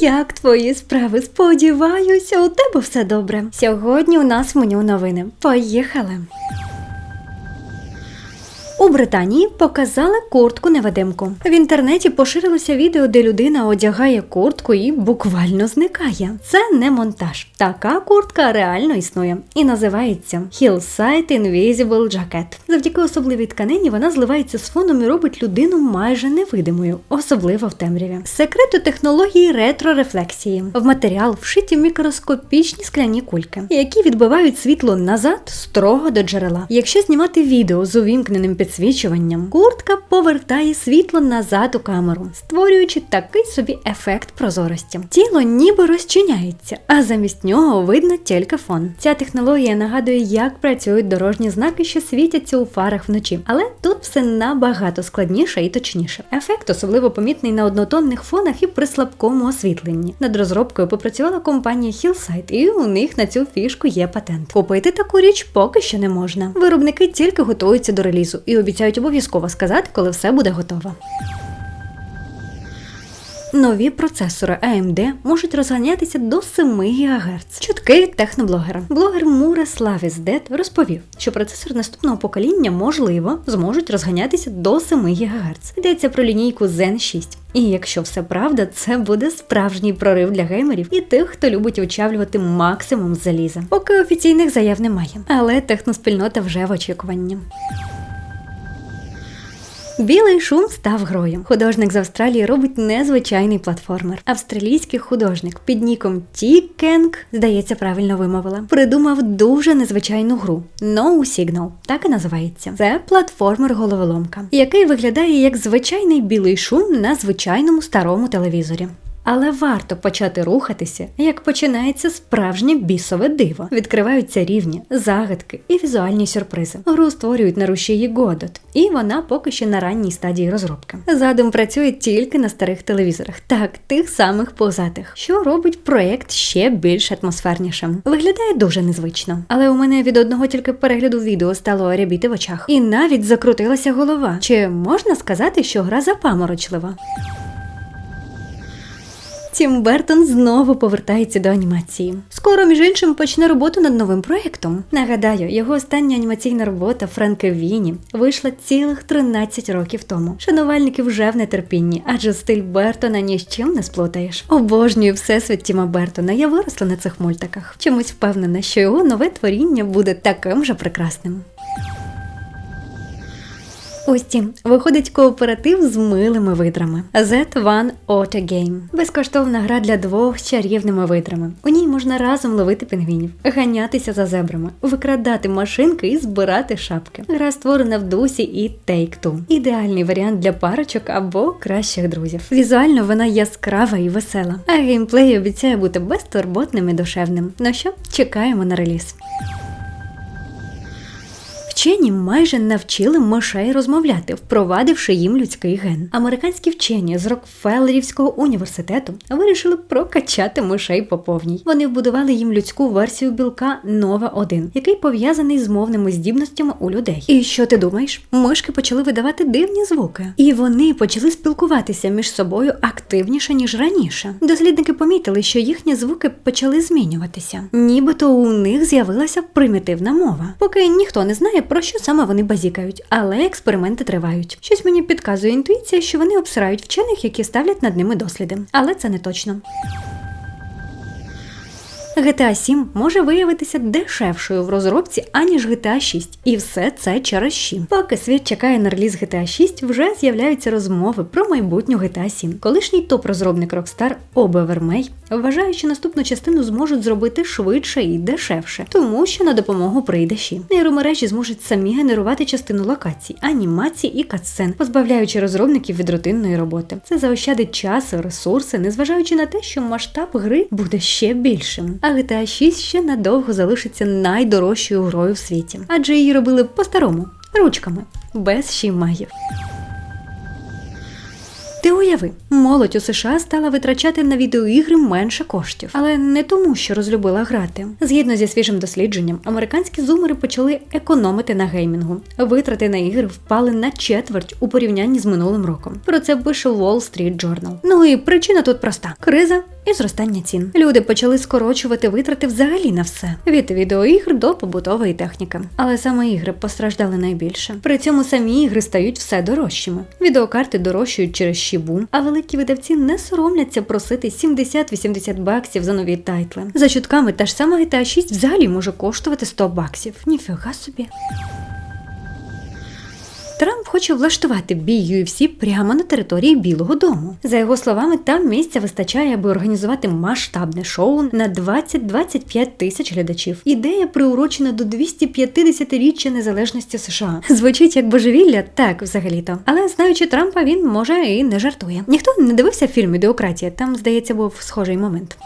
як твої справи? Сподіваюся, у тебе все добре. Сьогодні у нас в меню новини. Поїхали. У Британії показали куртку невидимку. В інтернеті поширилося відео, де людина одягає куртку і буквально зникає. Це не монтаж. Така куртка реально існує і називається Hillside Invisible Jacket. Завдяки особливій тканині вона зливається з фоном і робить людину майже невидимою, особливо в темряві. Секрет у технології ретрорефлексії. В матеріал вшиті мікроскопічні скляні кульки, які відбивають світло назад строго до джерела. Якщо знімати відео з увімкненим підсвічуванням, куртка повертає світло назад у камеру, створюючи такий собі ефект прозорості. Тіло ніби розчиняється, а замість нього видно тільки фон. Ця технологія нагадує, як працюють дорожні знаки, що світяться у фарах вночі, але тут все набагато складніше і точніше. Ефект особливо помітний на однотонних фонах і при слабкому освітленні. Над розробкою попрацювала компанія Hillside, і у них на цю фішку є патент. Купити таку річ поки що не можна. Виробники тільки готуються до релізу і обіцяють обов'язково сказати, коли все буде готово. Нові процесори AMD можуть розганятися до 7 ГГц. Чутки від техноблогера. Блогер Мура Славіс Дед розповів, що процесор наступного покоління можливо зможуть розганятися до 7 ГГц. Йдеться про лінійку Zen 6. І якщо все правда, це буде справжній прорив для геймерів і тих, хто любить очавлювати максимум заліза. Поки офіційних заяв немає, але техноспільнота вже в очікуванні. Білий шум став грою. Художник з Австралії робить незвичайний платформер. Австралійський художник під ніком Ті Кенг, здається, правильно вимовила, придумав дуже незвичайну гру No Signal, так і називається. Це платформер головоломка, який виглядає як звичайний білий шум на звичайному старому телевізорі. Але варто почати рухатися, як починається справжнє бісове диво. Відкриваються рівні, загадки і візуальні сюрпризи. Гру створюють на рушії Godot, і вона поки що на ранній стадії розробки. Задум працює тільки на старих телевізорах, так тих самих позатих, що робить проєкт ще більш атмосфернішим. Виглядає дуже незвично, але у мене від одного тільки перегляду відео стало рябіти в очах, і навіть закрутилася голова. Чи можна сказати, що гра запаморочлива? Тім Бертон знову повертається до анімації. Скоро, між іншим, почне роботу над новим проєктом. Нагадаю, його остання анімаційна робота Віні вийшла цілих 13 років тому. Шанувальники вже в нетерпінні, адже стиль Бертона ні з чим не сплутаєш. Обожнюю всесвіт Тіма Бертона. Я виросла на цих мультиках. Чомусь впевнена, що його нове творіння буде таким же прекрасним. Ці виходить кооператив з милими видрами. Z1 Auto Game. Безкоштовна гра для двох з чарівними видрами. У ній можна разом ловити пінгвінів, ганятися за зебрами, викрадати машинки і збирати шапки. Гра створена в дусі і Take-Two. Ідеальний варіант для парочок або кращих друзів. Візуально вона яскрава і весела, а геймплей обіцяє бути безтурботним і душевним. Ну що, чекаємо на реліз. Вчені майже навчили мишей розмовляти, впровадивши їм людський ген. Американські вчені з Рокфеллерівського університету вирішили прокачати мишей по повній. Вони вбудували їм людську версію білка Нова 1 який пов'язаний з мовними здібностями у людей. І що ти думаєш? Мишки почали видавати дивні звуки, і вони почали спілкуватися між собою активніше ніж раніше. Дослідники помітили, що їхні звуки почали змінюватися, нібито у них з'явилася примітивна мова. Поки ніхто не знає про що саме вони базікають, але експерименти тривають. Щось мені підказує інтуїція, що вони обсирають вчених, які ставлять над ними досліди. Але це не точно. GTA 7 може виявитися дешевшою в розробці, аніж GTA 6. І все це через щі. Поки світ чекає на реліз GTA 6, вже з'являються розмови про майбутню GTA 7. Колишній топ-розробник Rockstar Обе Вермей вважає, що наступну частину зможуть зробити швидше і дешевше, тому що на допомогу прийде щі. Нейромережі зможуть самі генерувати частину локацій, анімацій і катсцен, позбавляючи розробників від рутинної роботи. Це заощадить час ресурси, незважаючи на те, що масштаб гри буде ще більшим а GTA 6 ще надовго залишиться найдорожчою грою в світі, адже її робили по-старому, ручками, без шімагів. Ти уяви, молодь у США стала витрачати на відеоігри менше коштів, але не тому, що розлюбила грати. Згідно зі свіжим дослідженням, американські зумери почали економити на геймінгу. Витрати на ігри впали на четверть у порівнянні з минулим роком. Про це пише Wall Street Journal. Ну і причина тут проста: криза і зростання цін. Люди почали скорочувати витрати взагалі на все від відеоігр до побутової техніки. Але саме ігри постраждали найбільше. При цьому самі ігри стають все дорожчими. Відеокарти дорожчають через щібу, а великі видавці не соромляться просити 70-80 баксів за нові тайтли. За чутками та ж сама GTA 6 взагалі може коштувати 100 баксів. Ніфіга собі. Трамп хоче влаштувати бій UFC прямо на території Білого Дому. За його словами, там місця вистачає, аби організувати масштабне шоу на 20-25 тисяч глядачів. Ідея приурочена до 250-річчя незалежності США. Звучить як божевілля, так взагалі-то. Але знаючи Трампа, він може і не жартує. Ніхто не дивився фільм «Ідеократія», Там, здається, був схожий момент.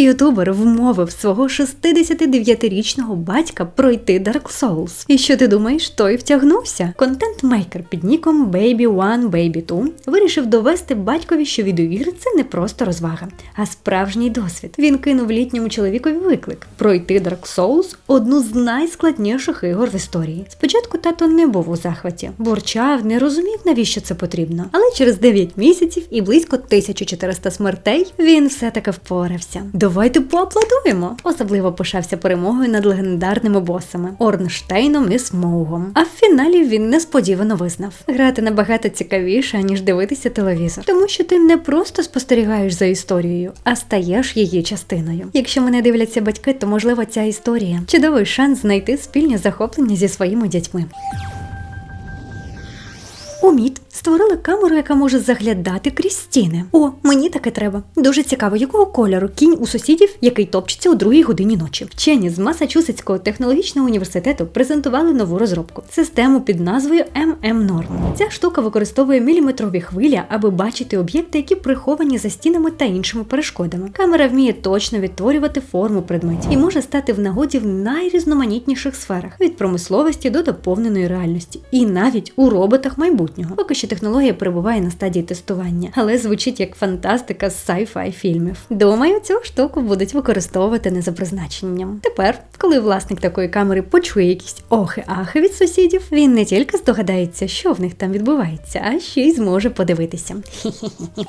Ютубер вмовив свого 69-річного батька пройти Dark Souls. І що ти думаєш, той втягнувся? Контент-мейкер під ніком Baby One Baby 2 вирішив довести батькові, що відеоігри це не просто розвага, а справжній досвід. Він кинув літньому чоловікові виклик пройти Dark Souls одну з найскладніших ігор в історії. Спочатку тато не був у захваті, бурчав, не розумів, навіщо це потрібно. Але через 9 місяців і близько 1400 смертей він все таки впорався. Давайте поаплодуємо. Особливо пишався перемогою над легендарними босами Орнштейном і Смоугом. А в фіналі він несподівано визнав: грати набагато цікавіше, ніж дивитися телевізор, тому що ти не просто спостерігаєш за історією, а стаєш її частиною. Якщо мене дивляться батьки, то можливо ця історія чудовий шанс знайти спільні захоплення зі своїми дітьми. У Мід створили камеру, яка може заглядати крізь стіни. О, мені таке треба. Дуже цікаво, якого кольору кінь у сусідів, який топчеться у другій годині ночі. Вчені з Масачусетського технологічного університету презентували нову розробку систему під назвою MM Norm. Ця штука використовує міліметрові хвилі, аби бачити об'єкти, які приховані за стінами та іншими перешкодами. Камера вміє точно відтворювати форму предметів і може стати в нагоді в найрізноманітніших сферах від промисловості до доповненої реальності, і навіть у роботах майбутнього. Поки що технологія перебуває на стадії тестування, але звучить як фантастика з sci-fi фільмів. Думаю, цю штуку будуть використовувати не за призначенням. Тепер, коли власник такої камери почує якісь охи-ахи від сусідів, він не тільки здогадається, що в них там відбувається, а ще й зможе подивитися. Хі-хі-хі.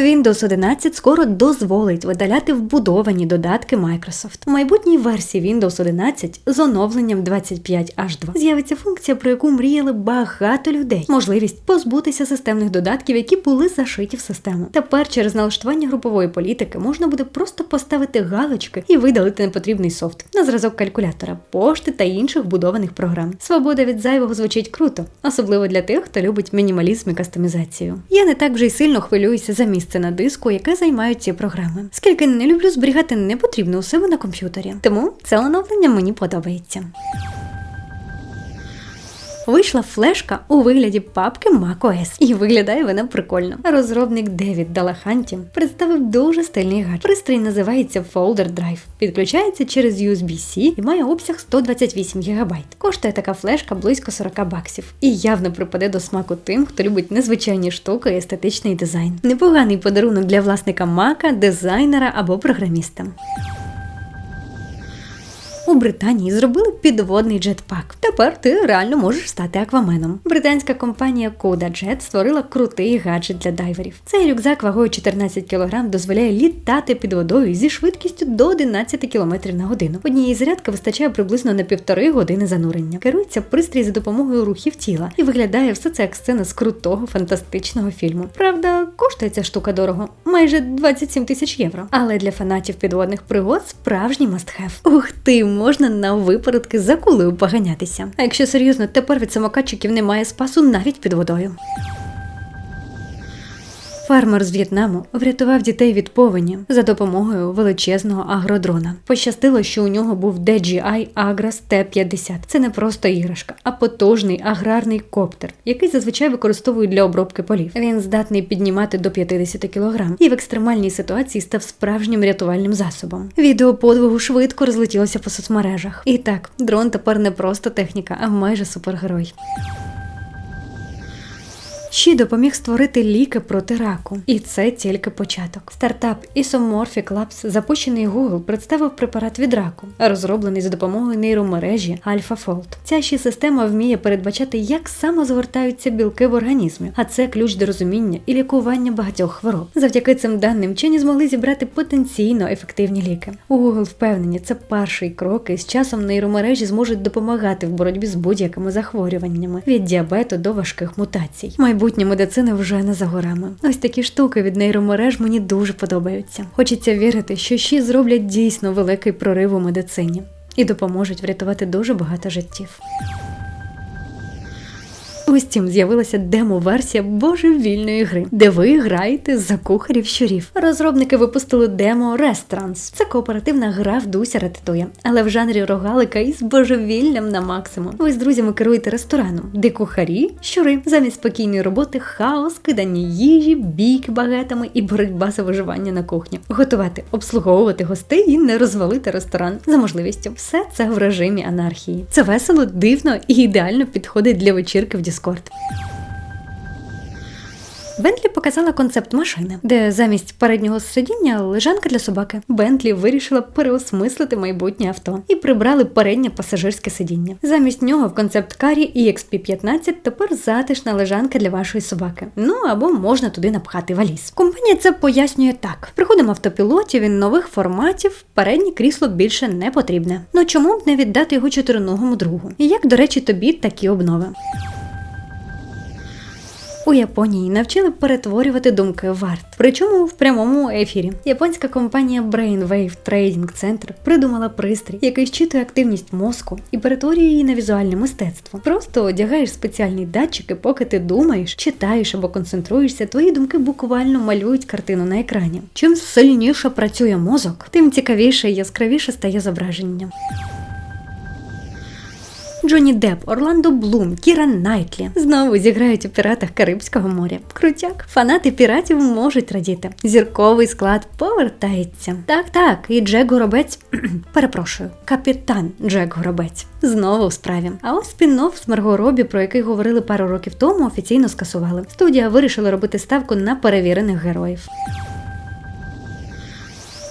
Windows 11 скоро дозволить видаляти вбудовані додатки Microsoft. У майбутній версії Windows 11 з оновленням 25H2 з'явиться функція, про яку мріяли багато людей. Можливість позбутися системних додатків, які були зашиті в систему. Тепер через налаштування групової політики можна буде просто поставити галочки і видалити непотрібний софт на зразок калькулятора, пошти та інших вбудованих програм. Свобода від зайвого звучить круто, особливо для тих, хто любить мінімалізм і кастомізацію. Я не так вже й сильно хвилююся за місце на диску, яке займають ці програми. Скільки не люблю зберігати непотрібне у себе на комп'ютері. Тому це оновлення мені подобається. Вийшла флешка у вигляді папки macOS, і виглядає вона прикольно. Розробник Девід Далаханті представив дуже стильний гаджет. Пристрій називається Folder Drive. Підключається через USB-C і має обсяг 128 ГБ. Коштує така флешка близько 40 баксів і явно припаде до смаку тим, хто любить незвичайні штуки і естетичний дизайн. Непоганий подарунок для власника Мака, дизайнера або програміста. У Британії зробили підводний джетпак. Тепер ти реально можеш стати акваменом. Британська компанія Coda Jet створила крутий гаджет для дайверів. Цей рюкзак вагою 14 кг дозволяє літати під водою зі швидкістю до 11 км на годину. Однієї зарядки вистачає приблизно на півтори години занурення. Керується пристрій за допомогою рухів тіла і виглядає все це як сцена з крутого фантастичного фільму. Правда, коштує ця штука дорого, майже 27 тисяч євро. Але для фанатів підводних пригод справжній мастхев. Ух ти, можна на випередки за кулею поганятися. А якщо серйозно, тепер від самокатчиків немає спасу навіть під водою. Фермер з В'єтнаму врятував дітей від повені за допомогою величезного агродрона. Пощастило, що у нього був DJI Agras T50. Це не просто іграшка, а потужний аграрний коптер, який зазвичай використовують для обробки полів. Він здатний піднімати до 50 кг і в екстремальній ситуації став справжнім рятувальним засобом. Відео подвигу швидко розлетілося по соцмережах. І так, дрон тепер не просто техніка, а майже супергерой. Щі допоміг створити ліки проти раку, і це тільки початок. Стартап Isomorphic Labs, запущений Google, представив препарат від раку, розроблений за допомогою нейромережі AlphaFold. Ця ще система вміє передбачати, як саме згортаються білки в організмі, а це ключ до розуміння і лікування багатьох хвороб. Завдяки цим даним вчені змогли зібрати потенційно ефективні ліки. У Google впевнені, це перший крок, і з часом нейромережі зможуть допомагати в боротьбі з будь-якими захворюваннями від діабету до важких мутацій. Майбутнє медицини вже не за горами. Ось такі штуки від нейромереж мені дуже подобаються. Хочеться вірити, що ще зроблять дійсно великий прорив у медицині і допоможуть врятувати дуже багато життів. Ось цим з'явилася демо-версія божевільної гри, де ви граєте за кухарів щурів. Розробники випустили демо Restaurants. Це кооперативна гра в дусі ратитує, але в жанрі рогалика із божевіллям на максимум. Ви з друзями керуєте рестораном, де кухарі, щури, замість спокійної роботи, хаос, кидання їжі, бійки багетами і боротьба за виживання на кухні. Готувати, обслуговувати гостей і не розвалити ресторан за можливістю. Все це в режимі анархії. Це весело, дивно і ідеально підходить для вечірки в Discord. Бентлі показала концепт машини, де замість переднього сидіння лежанка для собаки. Бентлі вирішила переосмислити майбутнє авто і прибрали переднє пасажирське сидіння. Замість нього в концепт карі EXP15 тепер затишна лежанка для вашої собаки. Ну або можна туди напхати валіз. Компанія це пояснює так: приходимо автопілоті, він нових форматів, переднє крісло більше не потрібне. Ну чому б не віддати його чотириногому другу? І як, до речі, тобі такі обнови? У Японії навчили перетворювати думки в арт, причому в прямому ефірі. Японська компанія Brainwave Trading Center придумала пристрій, який щитує активність мозку і перетворює її на візуальне мистецтво. Просто одягаєш спеціальні датчики, поки ти думаєш, читаєш або концентруєшся, твої думки буквально малюють картину на екрані. Чим сильніше працює мозок, тим цікавіше і яскравіше стає зображення. Джонні Депп, Орландо Блум, Кіра Найтлі знову зіграють у піратах Карибського моря. Крутяк, фанати піратів можуть радіти. Зірковий склад повертається. Так, так, і Джек Горобець, перепрошую, капітан Джек Горобець. Знову в справі. А ось спін-офф з Марго про який говорили пару років тому, офіційно скасували. Студія вирішила робити ставку на перевірених героїв.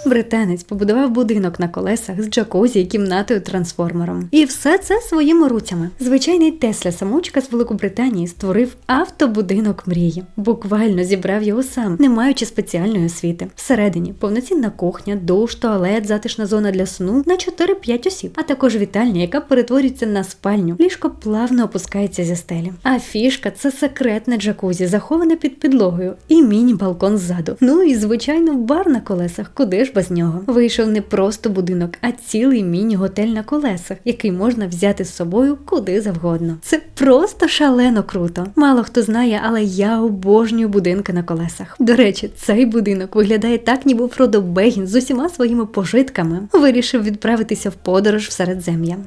Британець побудував будинок на колесах з джакузі і кімнатою трансформером. І все це своїми руцями. Звичайний Тесля самочка з Великобританії створив автобудинок мрії. Буквально зібрав його сам, не маючи спеціальної освіти. Всередині повноцінна кухня, душ, туалет, затишна зона для сну на 4-5 осіб, а також вітальня, яка перетворюється на спальню. Ліжко плавно опускається зі стелі. А фішка це секретне джакузі, заховане під підлогою, і міні-балкон ззаду. Ну і звичайно бар на колесах, куди ж без нього. Вийшов не просто будинок, а цілий міні-готель на колесах, який можна взяти з собою куди завгодно. Це просто шалено круто. Мало хто знає, але я обожнюю будинки на колесах. До речі, цей будинок виглядає так, ніби Фродо Бегін з усіма своїми пожитками вирішив відправитися в подорож в Середзем'я.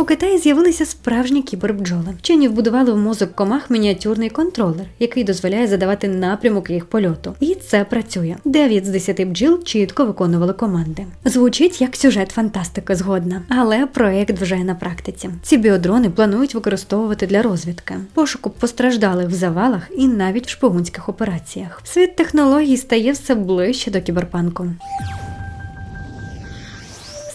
У Китаї з'явилися справжні кібербджоли. Вчені вбудували в мозок комах мініатюрний контролер, який дозволяє задавати напрямок їх польоту. І це працює. 9 з 10 бджіл чітко виконували команди. Звучить як сюжет фантастики згодна, але проект вже на практиці. Ці біодрони планують використовувати для розвідки, пошуку постраждалих в завалах і навіть в шпигунських операціях. Світ технологій стає все ближче до кіберпанку.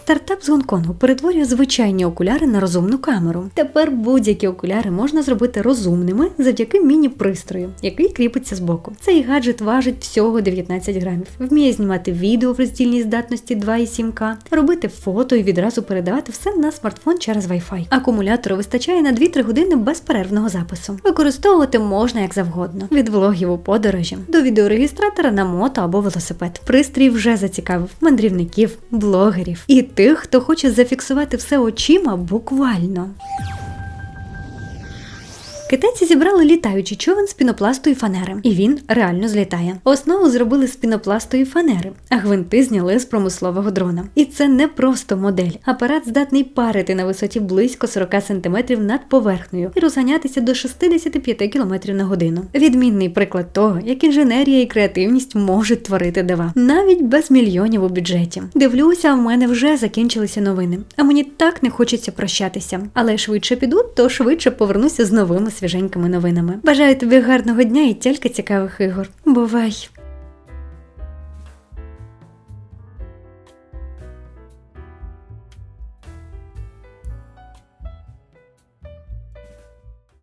Стартап з Гонконгу перетворює звичайні окуляри на розумну камеру. Тепер будь-які окуляри можна зробити розумними завдяки міні-пристрою, який кріпиться збоку. Цей гаджет важить всього 19 грамів, вміє знімати відео в роздільній здатності 2,7К, робити фото і відразу передавати все на смартфон через Wi-Fi. Акумулятору вистачає на 2-3 години безперервного запису. Використовувати можна як завгодно: від влогів у подорожі до відеореєстратора на мото або велосипед. Пристрій вже зацікавив мандрівників, блогерів і тих, хто хоче зафіксувати все очима буквально. Китайці зібрали літаючий човен з пінопласту і фанери, і він реально злітає. Основу зробили з пінопласту і фанери, а гвинти зняли з промислового дрона. І це не просто модель. Апарат здатний парити на висоті близько 40 см над поверхнею і розганятися до 65 км на годину. Відмінний приклад того, як інженерія і креативність можуть творити дива, навіть без мільйонів у бюджеті. Дивлюся, в мене вже закінчилися новини. А мені так не хочеться прощатися. Але швидше піду, то швидше повернуся з новими святами. Свіженькими новинами. Бажаю тобі гарного дня і тільки цікавих ігор. Бувай!